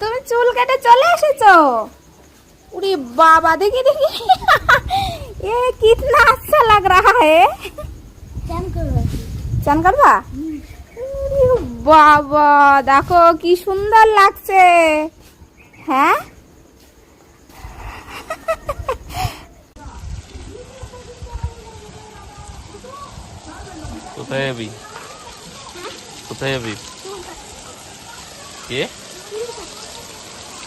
তুমি চুল কেটে চলে এসেছ? উড়ি বাবা দেখি দেখি। এ কিতনা আচ্ছা লাগ রাহা হে। চান করবা বাবা দেখো কি সুন্দর লাগছে। হ্যাঁ? কোথায় যাবি? কোথায় যাবি? কে?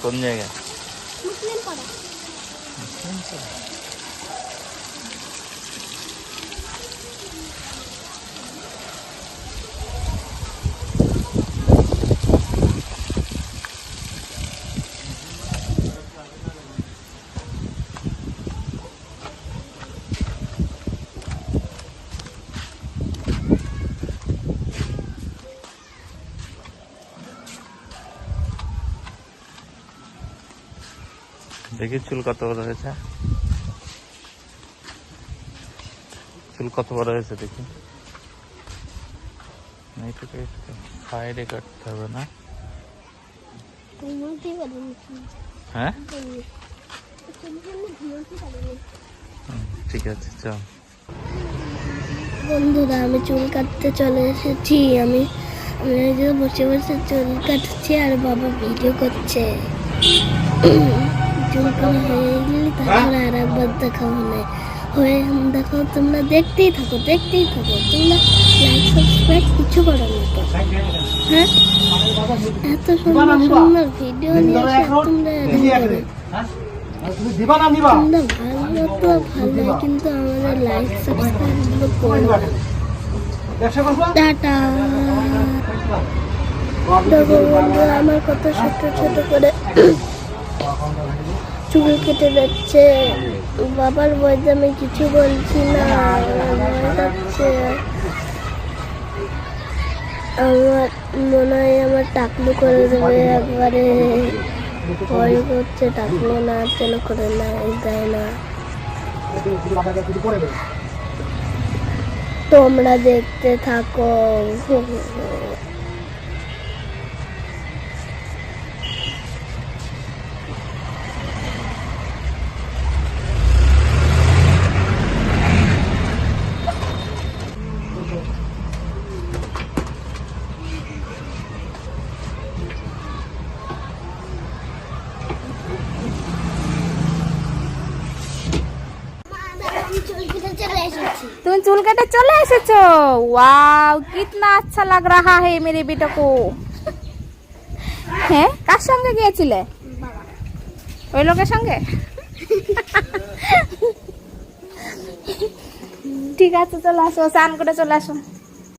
কোন জায়গায় দেখি চুল কত বড় হয়েছে। চুল কত বড় হয়েছে দেখি। সাইডে কাটতে হবে না। হ্যাঁ? ঠিক আছে, চল। বন্ধুরা, আমি চুল কাটতে চলে এসেছি। আমি বসে বসে চুল কাটছি আর বাবা ভিডিও করছে। দেখো তোমরা দেখতেই থাকো দেখতেই থাকো তোমরা লাইক সাবস্ক্রাইব কিছু করো না তো হ্যাঁ এত সুন্দর সুন্দর ভিডিও নিয়ে তোমরা তোমরা ভালো তো ভালো কিন্তু আমাদের লাইক সাবস্ক্রাইব করো টাটা আমার কত ছোট ছোট করে চুল কেটে যাচ্ছে। বাবার বয়সে আমি কিছু বলছি না। আমার মনে হয় আমার টাকলু করে দেবে একবারে। ভয় করছে টাকলু না, যেন করে না দেয় না। তোমরা দেখতে থাকো। তুমি চুল কেটে চলে এসেছ? ওয়াও, কিতনা আচ্ছা লাগ রাহা হে মেরে বেটা হ্যাঁ কার সঙ্গে গিয়েছিলে? ওই লোকের সঙ্গে? ঠিক আছে, চলে আসো, স্নান করে চলে আসো।